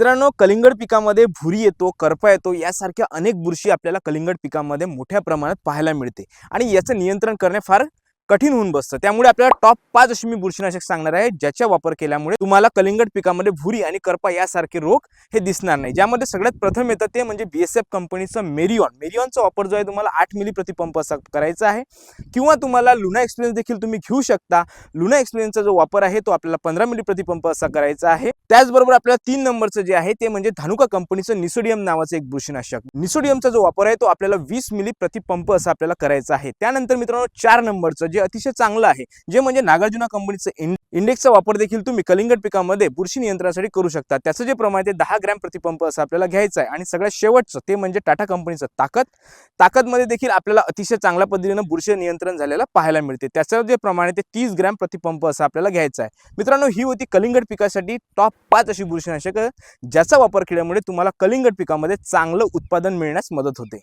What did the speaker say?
मित्रांनो कलिंगड पिकामध्ये भुरी येतो करपा येतो यासारख्या अनेक बुरशी आपल्याला कलिंगड पिकामध्ये मोठ्या प्रमाणात पाहायला मिळते. आणि याचं नियंत्रण करणे फार कठीण होऊन बसतं. त्यामुळे आपल्याला टॉप पाच अशी मी बुरशीनाशक सांगणार आहे ज्याचा वापर केल्यामुळे तुम्हाला कलिंगड पिकामध्ये भुरी आणि करपा यासारखे रोग हे दिसणार नाही. ज्यामध्ये सगळ्यात प्रथम येतं ते म्हणजे बी एस एफ कंपनीचं मेरिऑन. मेरिऑनचा वापर जो आहे तुम्हाला आठ मिली प्रतिपंप असा करायचा आहे. किंवा तुम्हाला लुना एक्सपिरियन्स देखील तुम्ही घेऊ शकता. लुना एक्सपिरियन्सचा जो वापर आहे तो आपल्याला पंधरा मिली प्रतिपंप असा करायचा आहे. त्याचबरोबर आपल्याला तीन नंबरचं जे आहे ते म्हणजे धानुका कंपनीचं निसोडियम नावाचं एक बुरशीनाशक. निसोडियमचा जो वापर आहे तो आपल्याला वीस मिली प्रतिपंप असं आपल्याला करायचा आहे. त्यानंतर मित्रांनो चार नंबरचं जे अतिशय चांगलं आहे जे म्हणजे नागार्जुना कंपनीचं इन इंडेक्सचा वापर देखील तुम्ही कलिंगड पिकामध्ये बुरशी नियंत्रणासाठी करू शकता. त्याचं जे प्रमाण आहे ते दहा ग्रॅम प्रतिपंप असं आपल्याला घ्यायचं आहे आणि सगळ्यात शेवटचं ते म्हणजे टाटा कंपनीचं ताकद. ताकदमध्ये देखील आपल्याला अतिशय चांगल्या पद्धतीनं बुरशी नियंत्रण झालेलं पाहायला मिळते. त्याचं जे प्रमाण आहे ते तीस ग्रॅम प्रतिपंप असं आपल्याला घ्यायचं आहे मित्रांनो ही होती कलिंगड पिकासाठी टॉप पाच अशी बुरशीनाशक ज्याचा वापर केल्यामुळे तुम्हाला कलिंगड पिकामध्ये चांगलं उत्पादन मिळण्यास मदत होते.